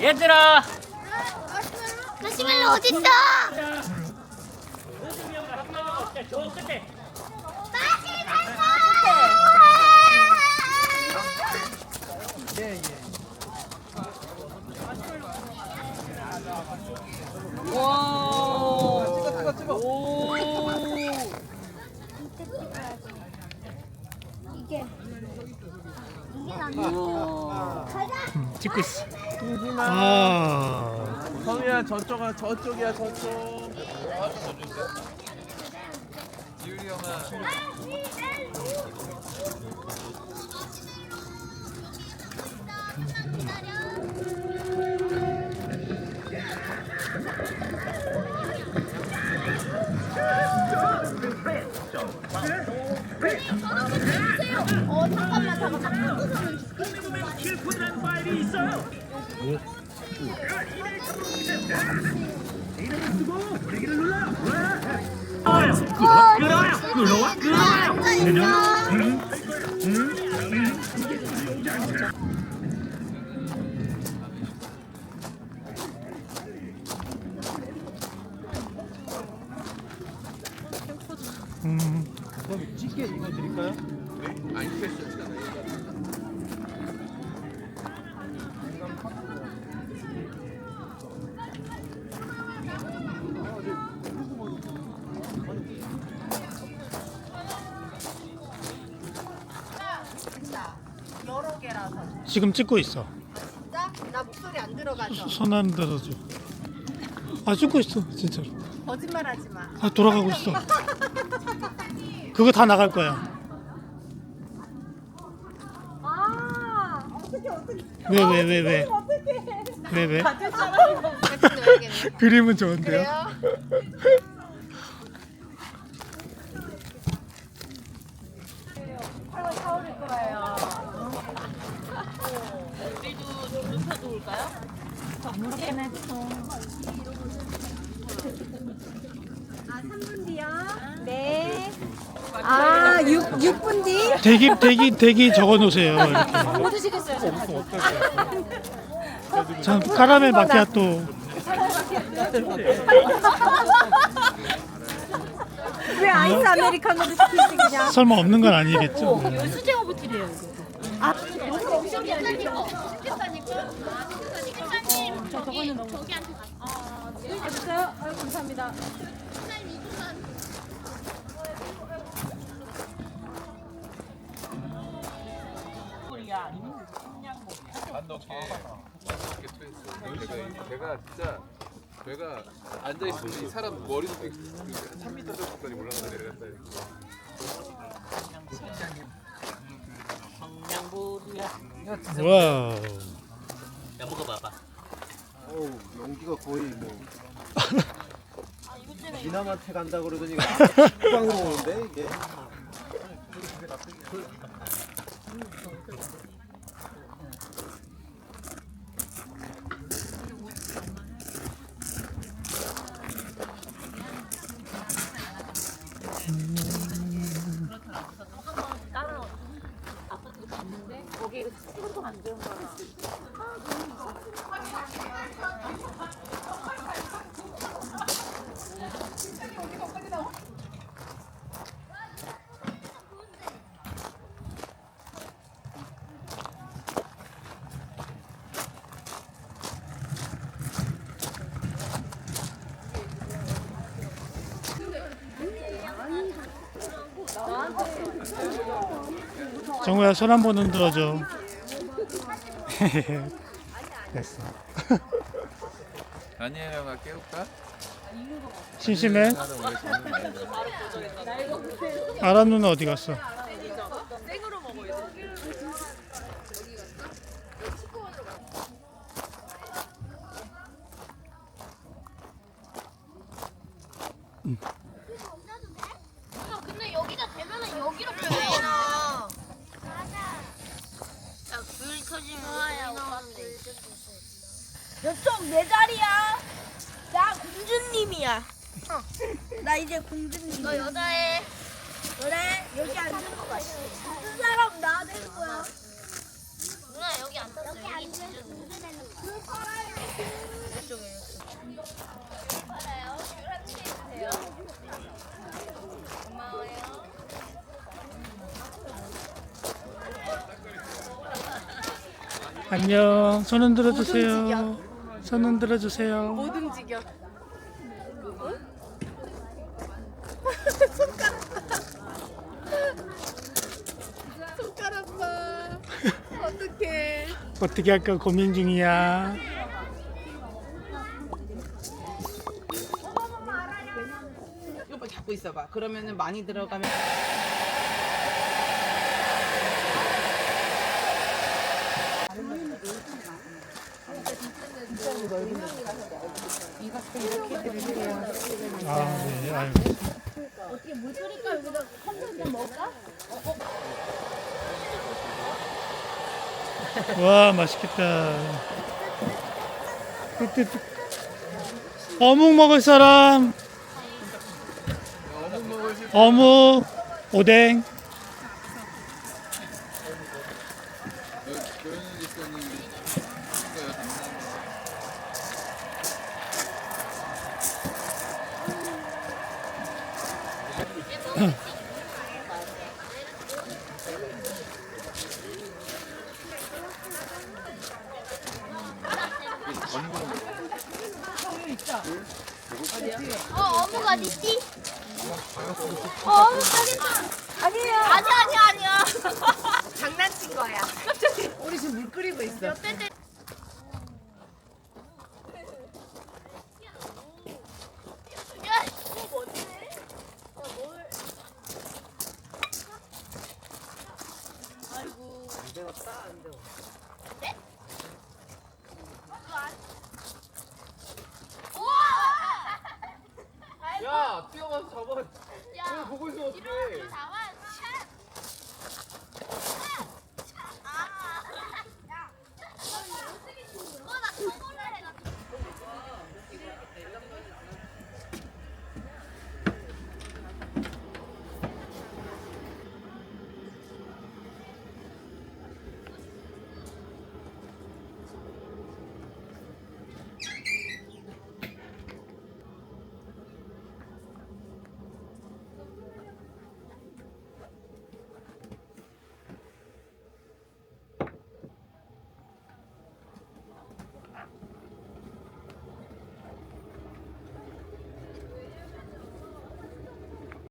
얘들아 마시멜로 어딨어? 저 끝에 이게 이게 낫네. 가자. 찍고 있어. 마. 아. 성희야 저쪽아 저쪽이야 저쪽. 이율이 형아 어 잠깐만 잠깐만. 파일이 있어 음. 그럼 찌개 이거 드릴까요? 여러 개라서 지금 찍고 있어. 진짜? 나 목소리 안 들어가죠? 손 안 들어줘. 아 찍고 있어 진짜로. 거짓말하지 마. 아 돌아가고 있어. 그거 다 나갈 거야. 아 어떻게 어떻게 왜 왜 왜 왜? 어떻게 왜 왜? 가질 사람이 같이 그림은 좋은데요. 그래요? 팔로 타오를 거예요. 아, 3분 뒤요? 네. 아, 6, 6분 뒤? 대기 대기 대기 적어 놓으세요. 이렇게. 뭐 드시겠어요? 전 카라멜 마키아토. 왜 아이스 아메리카노도 시키지 그냥? 설마 없는 건 아니겠죠? 해주세요. 아 유, 감사합니다. 안 넣게 이렇게 트였어 내가 내가 진짜 내가 앉아 있으면 이 사람 머리 높이 3m 정도까지 올라가서 내려간다 이렇게. 와우. 어우 연기가 거의 뭐. 미남한테 간다 그러더니 빵으로 오는데 이게. 이게 이것도 안 되는 거야. 정우야 손 한 번 흔들어줘. 됐어. 다니엘 형아 깨울까? 심심해? 아라 누나 어디 갔어? 야, 근데 여기다 대면은 여기로 보이나? 맞아. 야, 불 터지면 나오는데. 저쪽 내 자리야. 나 공주님이야. 나 이제 공주님. 너 여자애. 그래 여기 앉는 거야. 무슨 사람 나 되는 거야. 누나 여기 앉았어. 여기 앉아. 불 꺼라요. 안녕. 손 흔 들어 주세요. 손 흔들어 주세요. 못 움직여. 손가락 봐. 어떡해. 어떻게 할까 고민 중이야. 이거 잡고 있어봐. 그러면은 많이 들어가면. 아. 아유. 물 끓일까 여기다 컴퓨터 먹을까? 와, 맛있겠다. 어묵 먹을 사람. 어묵 먹을 실 어묵, 오뎅. 어, 어묵 어딨지? 어, 어묵 저기다. 아니야. 아니, 아니, 아니야. 장난친 거야. 우리 지금 물 끓이고 있어. 안 배웠다 안 돼? 네? 어, 뛰어가서 잡아. 야, 그걸 보고 있으면 어떡해. 이러면